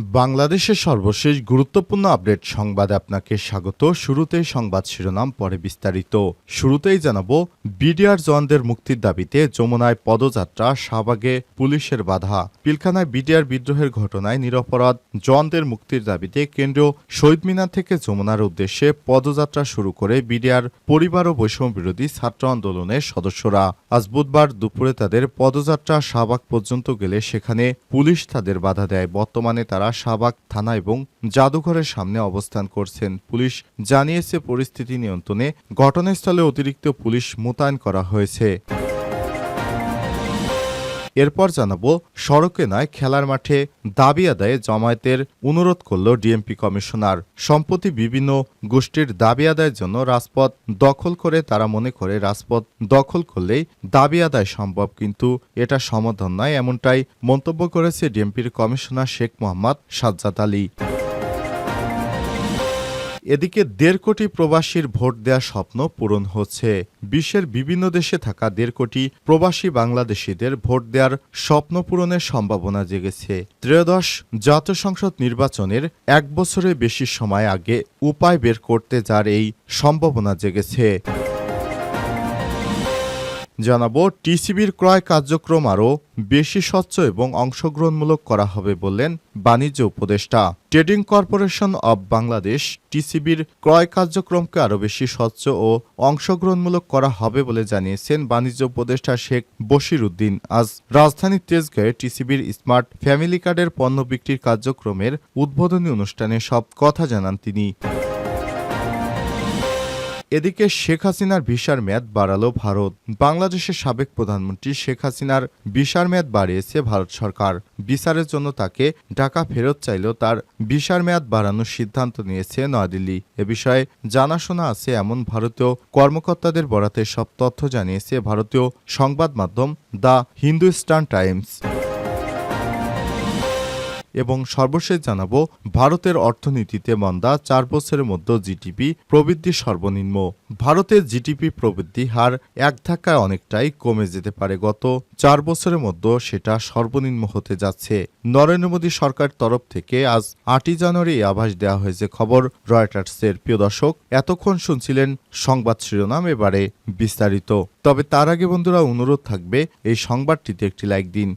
বাংলাদেশের সর্বশেষ গুরুত্বপূর্ণ আপডেট সংবাদে আপনাকে স্বাগত। শুরুতেই সংবাদ শিরোনাম, পরে বিস্তারিত। শুরুতেই জানাব, বিডিআর জওয়ানদের মুক্তির দাবিতে যমুনায় পদযাত্রা, শাহবাগে পুলিশের বাধা। পিলখানায় বিডিআর বিদ্রোহের ঘটনায় নিরপরাধ। জওয়ানদের মুক্তির দাবিতে কেন্দ্রীয় শহীদ মিনার থেকে যমুনার উদ্দেশ্যে পদযাত্রা শুরু করে বিডিআর পরিবার ও বৈষম্য বিরোধী ছাত্র আন্দোলনের সদস্যরা। আজ বুধবার দুপুরে তাদের পদযাত্রা শাহবাগ পর্যন্ত গেলে সেখানে পুলিশ তাদের বাধা দেয়। বর্তমানে তারা শাহবাগ থানা এবং জাদুঘরের সামনে অবস্থান করছেন পুলিশ। জানিয়েছে, পরিস্থিতি নিয়ন্ত্রণে ঘটনাস্থলে অতিরিক্ত পুলিশ মোতায়েন করা হয়েছে। এরপর জানাব, সড়কে নয়, খেলার মাঠে দাবি আদায়ে জমায়েতের অনুরোধ করল ডিএমপি কমিশনার। সম্প্রতি বিভিন্ন গোষ্ঠীর দাবি আদায়ের জন্য রাজপথ দখল করে, তারা মনে করে রাজপথ দখল করলেই দাবি আদায় সম্ভব, কিন্তু এটা সমাধান নয়, এমনটাই মন্তব্য করেছে ডিএমপির কমিশনার শেখ মোহাম্মদ সাজ্জাদ আলী। এদিকে দেড় কোটি প্রবাসীর ভোট দেওয়ার স্বপ্ন পূরণ হচ্ছে। বিশ্বের বিভিন্ন দেশে থাকা দেড় কোটি প্রবাসী বাংলাদেশিদের ভোট দেওয়ার স্বপ্ন পূরণের সম্ভাবনা জেগেছে। ত্রয়োদশ জাতীয় সংসদ নির্বাচনের এক বছরের বেশি সময় আগে উপায় বের করতে যার এই সম্ভাবনা জেগেছে। জানাব, টিসিবির ক্রয় কার্যক্রম আরও বেশি স্বচ্ছ এবং অংশগ্রহণমূলক করা হবে বললেন বাণিজ্য উপদেষ্টা। ট্রেডিং কর্পোরেশন অব বাংলাদেশ, টিসিবির ক্রয় কার্যক্রমকে আরও বেশি স্বচ্ছ ও অংশগ্রহণমূলক করা হবে বলে জানিয়েছেন বাণিজ্য উপদেষ্টা শেখ বশির উদ্দিন আজ রাজধানীর তেজগাঁয়ে টিসিবির স্মার্ট ফ্যামিলি কার্ডের পণ্য বিক্রির কার্যক্রমের উদ্বোধনী অনুষ্ঠানে সব কথা জানান তিনি। এদিকে শেখ হাসিনার ভিসার মেয়াদ বাড়ালো ভারত। বাংলাদেশের সাবেক প্রধানমন্ত্রী শেখ হাসিনার ভিসার মেয়াদ বাড়িয়েছে ভারত সরকার। বিচারের জন্য তাকে ঢাকা ফেরত চাইলেও তার ভিসার মেয়াদ বাড়ানোর সিদ্ধান্ত নিয়েছে নয়াদিল্লি। এ বিষয়ে জানাশোনা আছে এমন ভারতীয় কর্মকর্তাদের বরাতে সব তথ্য জানিয়েছে ভারতীয় সংবাদ মাধ্যম দ্য হিন্দুস্তান টাইমস। এবং সর্বশেষ জানাব, ভারতের অর্থনীতিতে মন্দা চার বছরের মধ্যে জিডিপি প্রবৃদ্ধি সর্বনিম্ন। ভারতের জিডিপি প্রবৃদ্ধি হার এক ধাক্কায় অনেকটাই কমে যেতে পারে গত চার বছরের মধ্যে সেটা সর্বনিম্ন হতে যাচ্ছে। নরেন্দ্র মোদী সরকার তরফ থেকে আজ আটই জানুয়ারি আভাস দেওয়া হয়েছে খবর রয়টার্সের। প্রিয় দর্শক, এতক্ষণ শুনছিলেন সংবাদ শিরোনাম এবারে বিস্তারিত। তবে তার আগে বন্ধুরা, অনুরোধ থাকবে, এই সংবাদটিতে একটি লাইক দিন।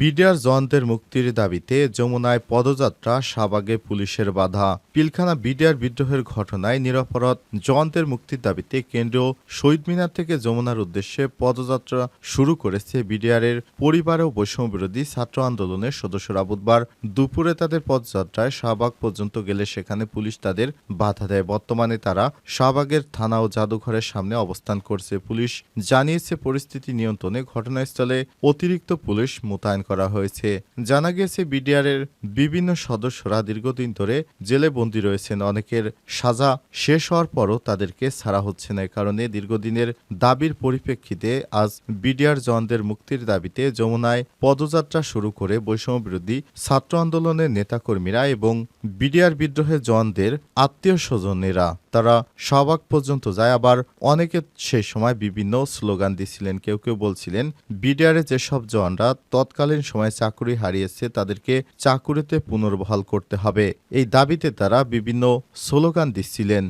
বিডিআর জওয়ানদের মুক্তির দাবিতে যমুনায় পদযাত্রা, শাহবাগে পুলিশের বাধা। পিলখানা বিডিআর বিদ্রোহের ঘটনায় নিরপরাধ জওয়ানদের মুক্তির দাবিতে কেন্দ্রীয় শহীদ মিনার থেকে যমুনার উদ্দেশ্যে পদযাত্রা শুরু করেছে বিডিআরের পরিবার ও বৈষম্য বিরোধী ছাত্র আন্দোলনের সদস্যরা। বুধবার দুপুরে তাদের পদযাত্রায় শাহবাগ পর্যন্ত গেলে সেখানে পুলিশ তাদের বাধা দেয়। বর্তমানে তারা শাহবাগের থানা ও জাদুঘরের সামনে অবস্থান করছে। পুলিশ জানিয়েছে, পরিস্থিতি নিয়ন্ত্রণে ঘটনাস্থলে অতিরিক্ত পুলিশ মোতায়েন করা হয়েছে। জানা গেছে বিডিআর এর বিভিন্ন সদস্যরা দীর্ঘদিন ধরে জেলে বন্দী রয়েছেন। অনেকের সাজা শেষ হওয়ার পরও তাদেরকে ছাড়া হচ্ছে না। কারণে দীর্ঘদিনের দাবির পরিপ্রেক্ষিতে আজ বিডিআর জওয়ানদের মুক্তির দাবিতে যমুনায় পদযাত্রা শুরু করে বৈষম্য বিরোধী ছাত্র আন্দোলনের নেতাকর্মীরা এবং বিডিআর বিদ্রোহের জওয়ানদের আত্মীয় স্বজনেরা তারা শাহবাগ পর্যন্ত যায়, আবার অনেকে সেই সময় বিভিন্ন স্লোগান দিছিলেন কেউ কেউ বলছিলেন, বিডিআরে যেসব জওয়ানরা তৎকালীন সময় চাকুরি হারিয়েছে তাদেরকে চাকুরিতে পুনর্বহাল করতে হবে। এই দাবিতে তারা বিভিন্ন স্লোগান দিচ্ছিলেন।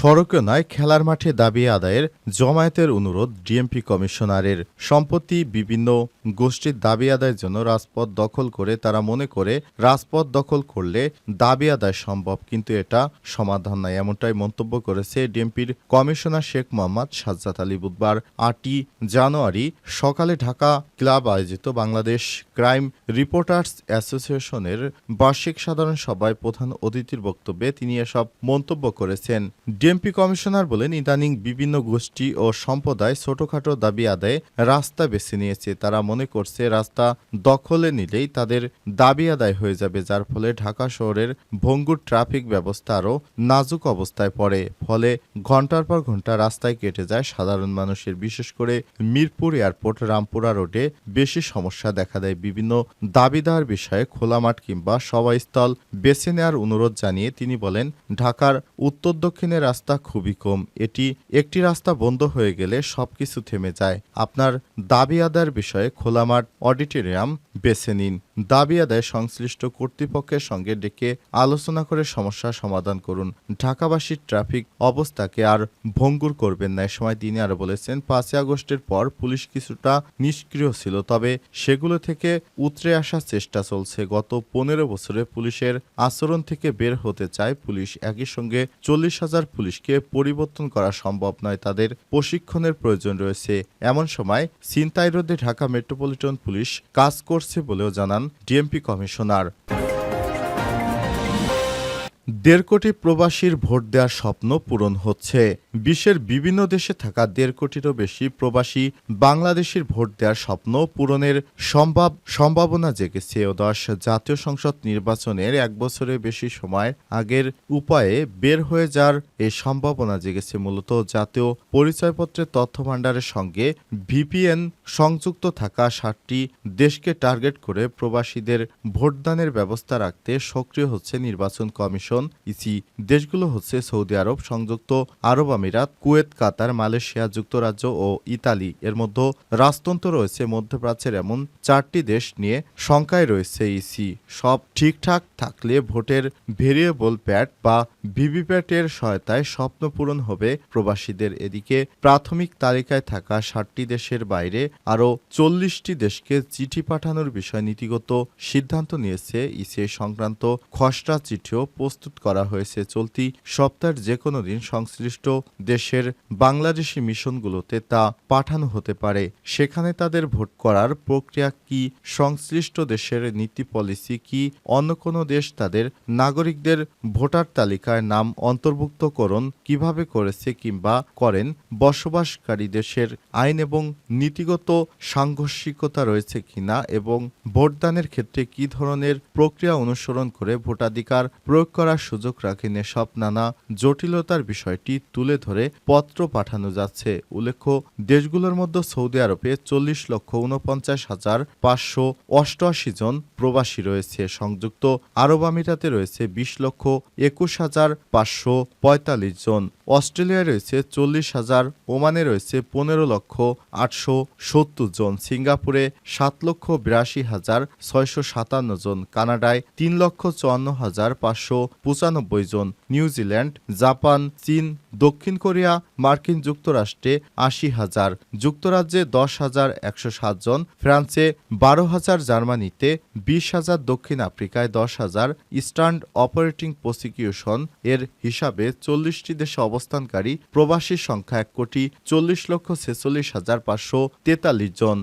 সড়কে নয় খেলার মাঠে দাবি আদায়ের জমায়েতের অনুরোধ ডিএমপি কমিশনারের। সম্প্রতি বিভিন্ন গোষ্ঠীর দাবি আদায়ের জন্য রাজপথ দখল করে তারা মনে করে রাজপথ দখল করলে দাবি আদায় সম্ভব, কিন্তু এটা সমাধান নয় এমনটাই মন্তব্য করেছে ডিএমপির কমিশনার শেখ মোহাম্মদ সাজ্জাদ আলী বুধবার আটই জানুয়ারি সকালে ঢাকা ক্লাব আয়োজিত বাংলাদেশ ক্রাইম রিপোর্টার্স অ্যাসোসিয়েশনের বার্ষিক সাধারণ সভায় প্রধান অতিথির বক্তব্যে তিনি এসব মন্তব্য করেছেন। ডিএমপি কমিশনার বলেন, ইদানিং বিভিন্ন গোষ্ঠী ও সম্প্রদায় ছোটখাটো দাবি আদায়ে রাস্তা বেছে নিয়েছে। তারা মনে করছে, রাস্তা দখলে নিলেই তাদের দাবি আদায় হয়ে যাবে, যার ফলে ঢাকা শহরের ভঙ্গুর ট্রাফিক ব্যবস্থা আরও নাজুক অবস্থায় পড়ে। ফলে ঘণ্টার পর ঘণ্টা রাস্তায় কেটে যায় সাধারণ মানুষের। বিশেষ করে মিরপুর এয়ারপোর্ট, রামপুরা রোডে বেশি সমস্যা দেখা দেয়। বিভিন্ন দাবিদার বিষয়ে খোলা মাঠ কিংবা সভাস্থল বেছে নেওয়ার অনুরোধ জানিয়ে তিনি বলেন, ঢাকার উত্তর দক্ষিণে রাস্তা খুবই কম। এটি একটি রাস্তা বন্ধ হয়ে গেলে সবকিছু থেমে যায়। আপনার দাবি আদায়ের বিষয়ে খোলা মাঠ অডিটোরিয়াম বেছে নিন। দাবি আদায় সংশ্লিষ্ট কর্তৃপক্ষের সঙ্গে ডেকে আলোচনা করে সমস্যা সমাধান করুন। ঢাকাবাসীর ট্রাফিক অবস্থাকে আর ভঙ্গুর করবেন না সময় তিনি আরও বলেছেন, পাঁচই আগস্টের পর পুলিশ কিছুটা নিষ্ক্রিয় ছিল, তবে সেগুলো থেকে উতরে আসার চেষ্টা চলছে। গত পনেরো বছরে পুলিশের আচরণ থেকে বের হতে চায় পুলিশ, একই সঙ্গে চল্লিশ হাজার পুলিশকে পরিবর্তন করা সম্ভব নয়, তাদের প্রশিক্ষণের প্রয়োজন রয়েছে। এমন সময় ছিনতাই রোধে ঢাকা মেট্রোপলিটন পুলিশ কাজ করছে বলেও জানান ডিএমপি কমিশনার। দেড় কোটি প্রবাসীর ভোট দেওয়ার স্বপ্ন পূরণ হচ্ছে। বিশ্বের বিভিন্ন দেশে থাকা দেড় কোটিরও বেশি প্রবাসী বাংলাদেশের ভোট দেওয়ার স্বপ্ন পূরণের সম্ভব সম্ভাবনা জেগেছে দশ জাতীয় সংসদ নির্বাচনের এক বছরের বেশি সময় আগের উপায়ে বের হয়ে যাওয়ার এই সম্ভাবনা জেগেছে। মূলত জাতীয় পরিচয়পত্রের তথ্য ভাণ্ডারের সঙ্গে ভিপিএন সংযুক্ত থাকা সাতটি দেশকে টার্গেট করে প্রবাসীদের ভোটদানের ব্যবস্থা রাখতে সক্রিয় হচ্ছে নির্বাচন কমিশন। ইসি, দেশগুলো হচ্ছে সৌদি আরব, সংযুক্ত আরব আমিরাত, কুয়েত, কাতার, মালয়েশিয়া, যুক্তরাজ্য ও ইতালি। এর মধ্যে রাজতন্ত্র রয়েছে, মধ্যপ্রাচ্যের এমন চারটি দেশ নিয়ে শঙ্কায় রয়েছে ইসি। সব ঠিকঠাক থাকলে ভোটের ভেরিয়েবল প্যাট বা ভিভিপ্যাটের সহায়তায় স্বপ্ন পূরণ হবে প্রবাসীদের। এদিকে প্রাথমিক তালিকায় থাকা ষাটটি দেশের বাইরে আরও চল্লিশটি দেশকে চিঠি পাঠানোর বিষয় নীতিগত সিদ্ধান্ত নিয়েছে ইসি। সংক্রান্ত খসড়া চিঠিও প্রস্তুত করা হয়েছে চলতি সপ্তাহের যে কোনো দিন সংশ্লিষ্ট দেশের বাংলাদেশি মিশনগুলোতে তা পাঠানো হতে পারে। সেখানে তাদের ভোট করার প্রক্রিয়া কি? সংশ্লিষ্ট দেশের নীতি পলিসি কি? অন্য কোনো দেশ তাদের নাগরিকদের ভোটার তালিকায় নাম অন্তর্ভুক্তকরণ কীভাবে করেছে কিংবা করেন? বসবাসকারী দেশের আইন এবং নীতিগত সাংঘর্ষিকতা রয়েছে কিনা এবং ভোটদানের ক্ষেত্রে কি ধরনের প্রক্রিয়া অনুসরণ করে ভোটাধিকার প্রয়োগ করার সুযোগ রাখেন সব নানা জটিলতার বিষয়টি তুলে ধরে পত্র পাঠানো যাচ্ছে। উল্লেখ্য, দেশগুলোর মধ্যে সৌদি আরবে চল্লিশ লক্ষ উনপঞ্চাশ হাজার পাঁচশো অষ্টআশি জন প্রবাসী রয়েছে। সংযুক্ত আরব আমিরাতে রয়েছে বিশ লক্ষ একুশ হাজার পাঁচশো পঁয়তাল্লিশ জন। অস্ট্রেলিয়ায় রয়েছে চল্লিশ হাজার, ওমানে রয়েছে পনেরো লক্ষ আটশো সত্তর জন। সিঙ্গাপুরে সাত লক্ষ বিরাশি হাজার ছয়শো সাতান্ন জন। কানাডায় তিন লক্ষ চুয়ান্ন হাজার পাঁচশো পঁচানব্বই জন নিউজিল্যান্ড জাপান, চীন, দক্ষিণ কোরিয়া, মার্কিন যুক্তরাষ্ট্রে আশি হাজার, যুক্তরাজ্যে দশ হাজার একশো সাত জন, ফ্রান্সে বারো হাজার, জার্মানিতে বিশ হাজার, দক্ষিণ আফ্রিকায় দশ হাজার, ইস্টার্ন অপারেটিং প্রসিকিউশন এর হিসাবে চল্লিশটি দেশে অবস্থানকারী প্রবাসীর সংখ্যা এক কোটি চল্লিশ লক্ষ ছেচল্লিশ হাজার পাঁচশো তেতাল্লিশ জন।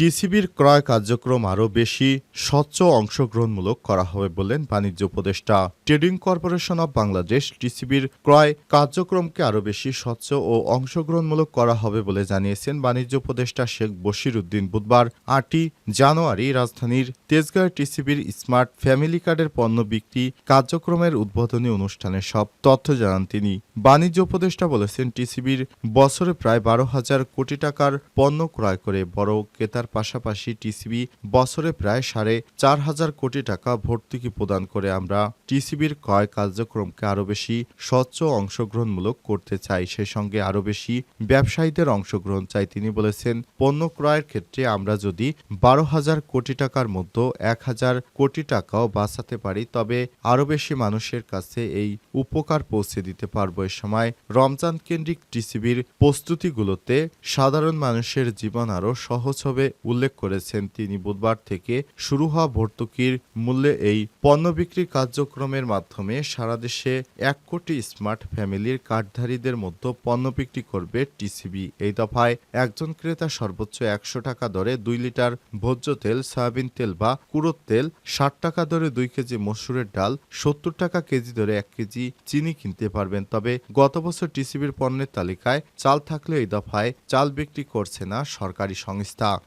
টিসিবির ক্রয় কার্যক্রম আরও বেশি স্বচ্ছ অংশগ্রহণমূলক করা হবে বললেন বাণিজ্য উপদেষ্টা। ট্রেডিং কর্পোরেশন অব বাংলাদেশ টিসিবির ক্রয় কার্যক্রমকে আরও বেশি স্বচ্ছ ও অংশগ্রহণমূলক করা হবে বলে জানিয়েছেন বাণিজ্য উপদেষ্টা শেখ বশির উদ্দিন বুধবার আটই জানুয়ারি রাজধানীর তেজগাঁও টিসিবির স্মার্ট ফ্যামিলি কার্ডের পণ্য বিক্রি কার্যক্রমের উদ্বোধনী অনুষ্ঠানে সব তথ্য জানান তিনি। বাণিজ্য উপদেষ্টা বলেছেন, টিসিবির বছরে প্রায় বারো হাজার কোটি টাকার পণ্য ক্রয় করে বড় ক্রেতার পাশাপাশি টিসিবি বছরে প্রায় সাড়ে চার হাজার কোটি টাকা ভর্তুকি প্রদান করে আমরা টিসিবির ক্রয় কার্যক্রমকে আরও বেশি স্বচ্ছ অংশগ্রহণমূলক করতে চাই। সেই সঙ্গে আরও বেশি ব্যবসায়ীদের অংশগ্রহণ চাই। তিনি বলেছেন, পণ্য ক্রয়ের ক্ষেত্রে আমরা যদি বারো হাজার কোটি টাকার মধ্যে এক হাজার কোটি টাকাও বাঁচাতে পারি, তবে আরও বেশি মানুষের কাছে এই উপকার পৌঁছে দিতে পারব। এ সময় রমজান কেন্দ্রিক টিসিবির প্রস্তুতিগুলোতে সাধারণ মানুষের জীবন আরও সহজ হবে উল্লেখ করেছেন তিনি বুধবার থেকে শুরু হওয়া ভর্তুকির মূল্যে এই পণ্য বিক্রি কার্যক্রমের মাধ্যমে সারা দেশে এক কোটি স্মার্ট ফ্যামিলির কার্ডধারীদের মধ্যে পণ্য বিক্রি করবে টিসিবি। এই দফায় একজন ক্রেতা সর্বোচ্চ একশো টাকা দরে দুই লিটার ভোজ্য তেল, সয়াবিন তেল বা কুড়োর তেল, ষাট টাকা দরে দুই কেজি মসুরের ডাল, সত্তর টাকা কেজি দরে এক কেজি চিনি কিনতে পারবেন। তবে গত বছর টিসিবির পণ্যের তালিকায় চাল থাকলে এই দফায় চাল বিক্রি করছে না সরকারি সংস্থা।